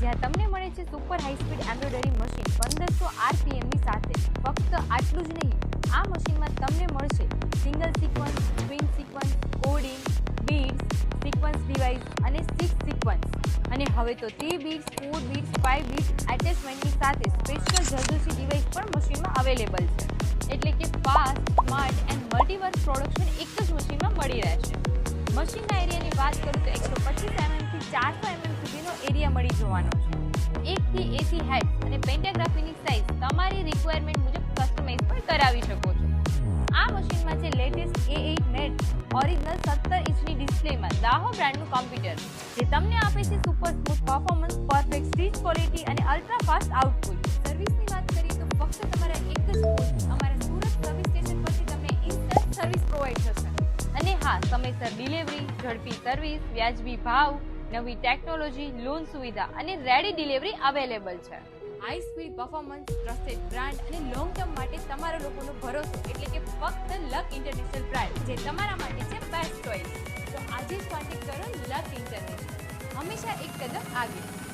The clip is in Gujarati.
જ્યાં તમને મળે છે super high speed embroidery machine પંદરસો આરપીએમની સાથે. ફક્ત આટલું જ નહીં, આ મશીનમાં તમને મળશે single sequence twin sequence coding beads sequence device અને સિક્સ સિક્વન્સ અને હવે તો three beads four beads five beads એટેચમેન્ટની સાથે સ્પેશિયલ જરદોશી ડિવાઇસ પણ મશીનમાં અવેલેબલ છે. એટલે કે fast smart and multi work production એક જ મશીનમાં મળી રહેશે મશીનના એરિયાની વાત કરું તો એકસો પચીસ એમએમથી જવાનો થી એસી હેડ અને પેન્ટાગ્રાફીની સાઇઝ તમારી રિક્વાયરમેન્ટ મુજબ કસ્ટમાઇઝ પણ કરાવી શકો છો. આ મશીનમાં છે latest A eight net original સત્તર ઇંચની ડિસ્પ્લેમાં દાહો બ્રાન્ડનું કોમ્પ્યુટર જે તમને આપે છે super smooth performance perfect stitch quality અને અલ્ટ્રા ફાસ્ટ આઉટપુટ સર્વિસની વાત કરીએ તો ફક્ત તમારા એક જ અમારા સુરત સર્વિસ સ્ટેશન પરથી તમને ઇન્સ્ટન્ટ સર્વિસ પ્રોવાઈડ થશે. અને હા, સમયસર ડિલિવરી ઝડપી સર્વિસ વ્યાજબી ભાવ નવી ટેકનોલોજી, લોન સુવિધા અને રેડી ડિલિવરી અવેલેબલ છે. High speed performance trusted brand અને લોંગ ટર્મ માટે તમારા લોકોનો ભરોસો એટલે કે ફક્ત લક ઇન્ટરનેશનલ બ્રાન્ડ જે તમારા માટે છે બેસ્ટ ચોઇસ તો આજે જ કોન્ટેક્ટ કરો લક ઇન્ટરનેશનલ હંમેશા એક કદમ આગળ.